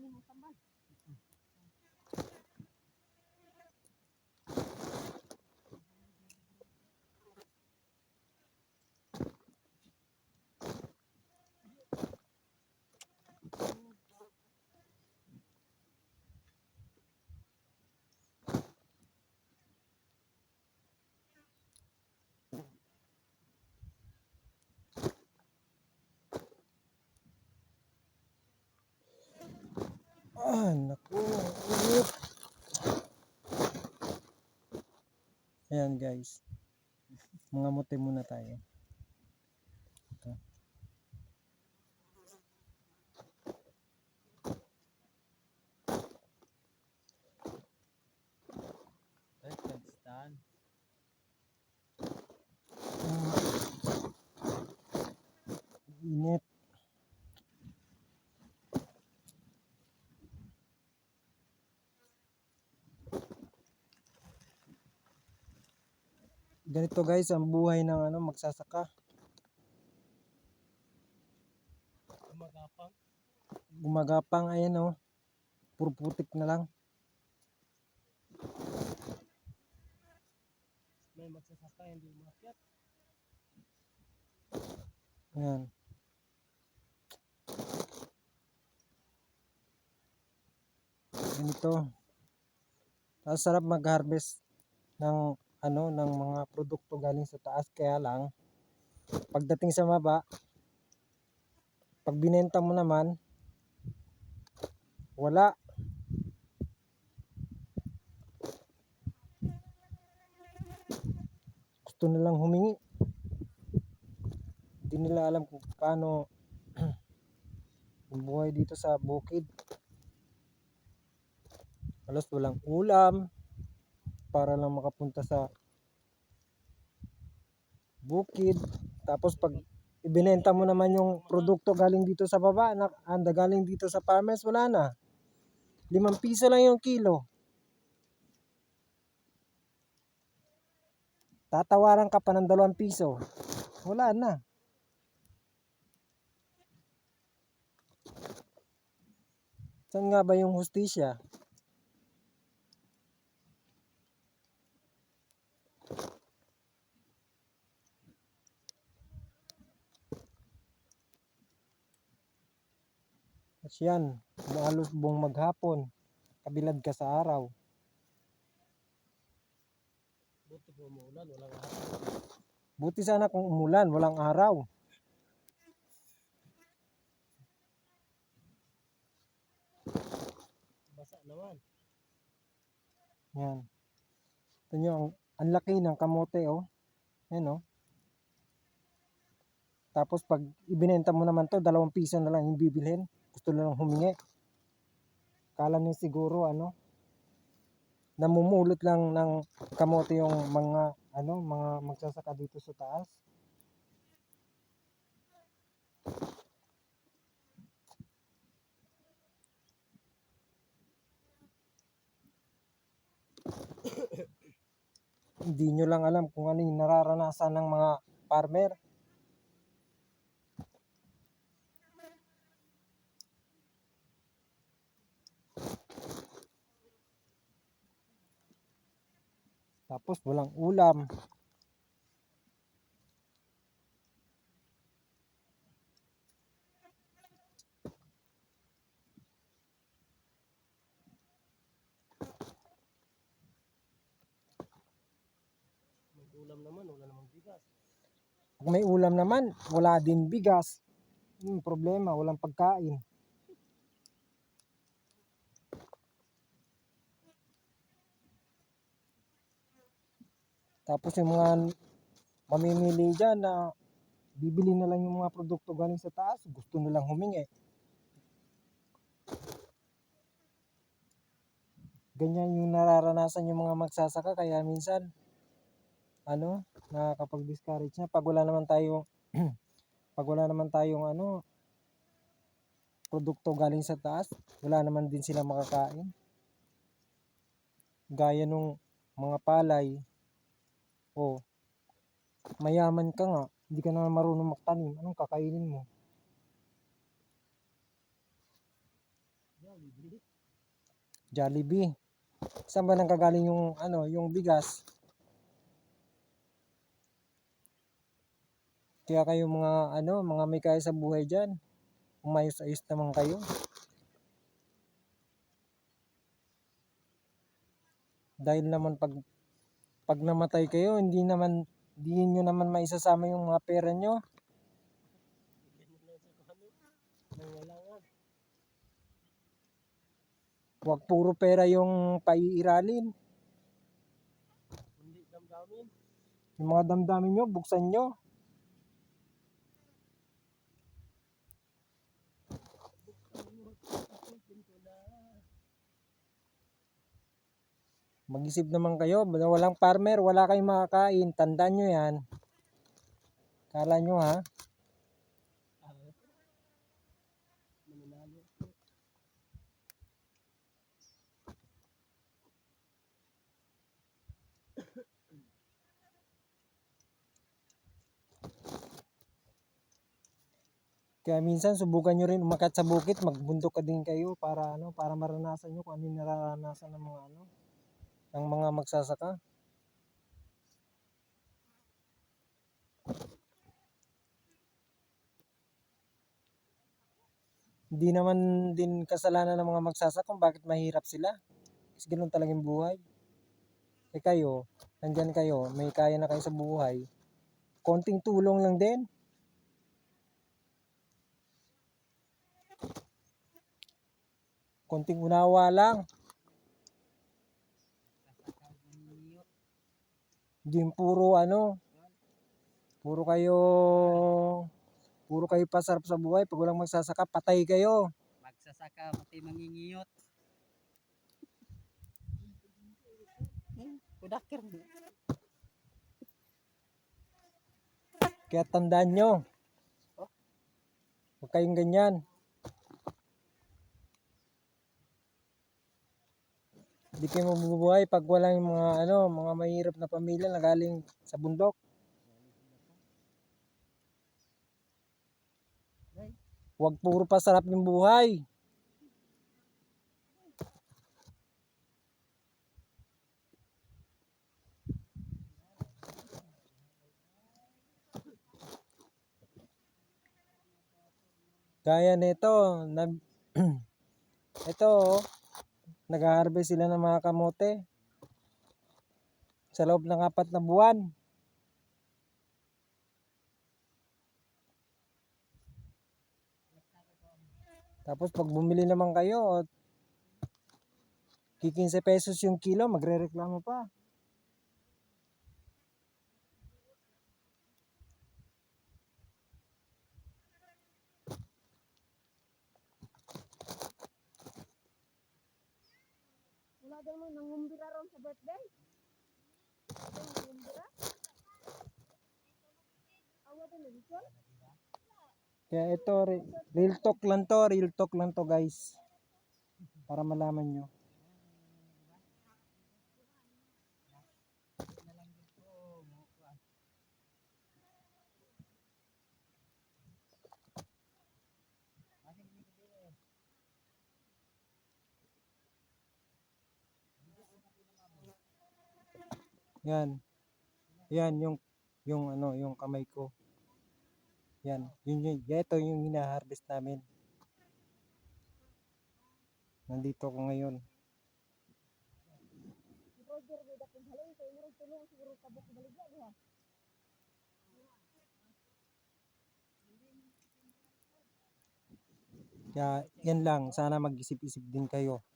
namin ang tambal. Ah, naku. Ayan guys. Mga mote muna tayo. Ito. Init. Ganito guys ang buhay ng ano magsasaka. Gumagapang. Gumagapang ayan oh. Puro putik na lang. May magsasaka hindi umakyat. Ayan. Ganito. Tapos sarap mag-harvest ng ano ng mga produkto galing sa taas. Kaya lang pagdating sa baba pag binenta mo naman wala. Gusto nilang humingi. Hindi nila alam kung paano buhay dito sa bukid. Halos walang ulam para lang makapunta sa bukid. Tapos pag ibinenta mo naman yung produkto galing dito sa baba na anda galing dito sa farmers wala na. Limang piso lang yung kilo. Tatawaran ka pa ng dalawang piso. Wala na. Saan nga ba yung hustisya? At yan, umalos buong maghapon, kabilad ka sa araw. Buti po umuulan, walang araw. Buti sana kung umulan, walang araw. Basa naman. Yan. Ito nyo, ang, ang laki ng kamote, oh. Yan, oh. Tapos pag ibinenta mo naman to, dalawang piso na lang yung bibilhin. Gusto lang humingi. Kala niya siguro, ano, namumulot lang ng kamote yung mga, ano, mga magsasaka dito sa taas. Hindi nyo lang alam kung ano yung nararanasan ng mga farmer. Tapos walang ulam. Ulam naman, wala namang bigas. Pag may ulam naman, wala din bigas. Yung problema, walang pagkain. Tapos yung mga mamimili dyan na bibili na lang yung mga produkto galing sa taas, gusto nilang humingi. Ganyan yung nararanasan yung mga magsasaka kaya minsan ano, nakakapag-discourage na pag wala naman tayo pag wala naman tayong ano produkto galing sa taas, wala naman din sila makakain. Gaya nung mga palay, o mayaman ka nga, hindi ka naman marunong magtanim, anong kakainin mo? Jollibee. Jollibee. Saan ba nang kagaling yung ano, yung bigas? Kaya kayo mga ano, mga may kaya sa buhay diyan. Umayos-ayos naman kayo. Dahil naman pag pag namatay kayo, hindi naman hindi nyo naman maisasama yung mga pera nyo. Huwag puro pera yung paiiralin. Yung mga damdamin nyo, buksan nyo. Isipin ko na. Mag-isip naman kayo, walang farmer, wala kayong makakain. Tandaan nyo yan. Kala nyo ha? Kaya minsan subukan nyo rin umakyat sa bukit, magbundok ka din kayo para ano, para maranasan nyo kung ano yung nararanasan ng mga ano, ng mga magsasaka. Hindi naman din kasalanan ng mga magsasaka kung bakit mahirap sila. Kasi ganun talagang buhay. Eh kayo, nandyan kayo, may kaya na kayo sa buhay. Konting tulong lang din. Konting unawa lang. Hindi puro ano, puro kayo, puro kayo pasarap sa buhay. Pag walang magsasaka, patay kayo. Magsasaka, pati mangingiyot. Kudakir mo. Kaya tandaan nyo. Huwag kayong ganyan. Hindi kayo mabubuhay pag walang yung mga ano, mga mahirap na pamilya na galing sa bundok. Huwag puro pasarap yung buhay. Gaya nito, nag ito nag-harvest sila ng mga kamote sa loob ng apat na buwan. Tapos pag bumili naman kayo, kikinse pesos yung kilo, magre-reklamo pa. Daw mo nangumbira ron sa birthday. Wala daw nangumbira. Awa daw na dito. Kaya ito, re- real talk lang to, real talk lang to guys. Para malaman nyo. Yan. Yan yung yung ano, yung kamay ko. Yan, yun yun. Ito yung hina-harvest namin. Nandito ko ngayon. Kaya yan lang, sana mag-isip-isip din kayo.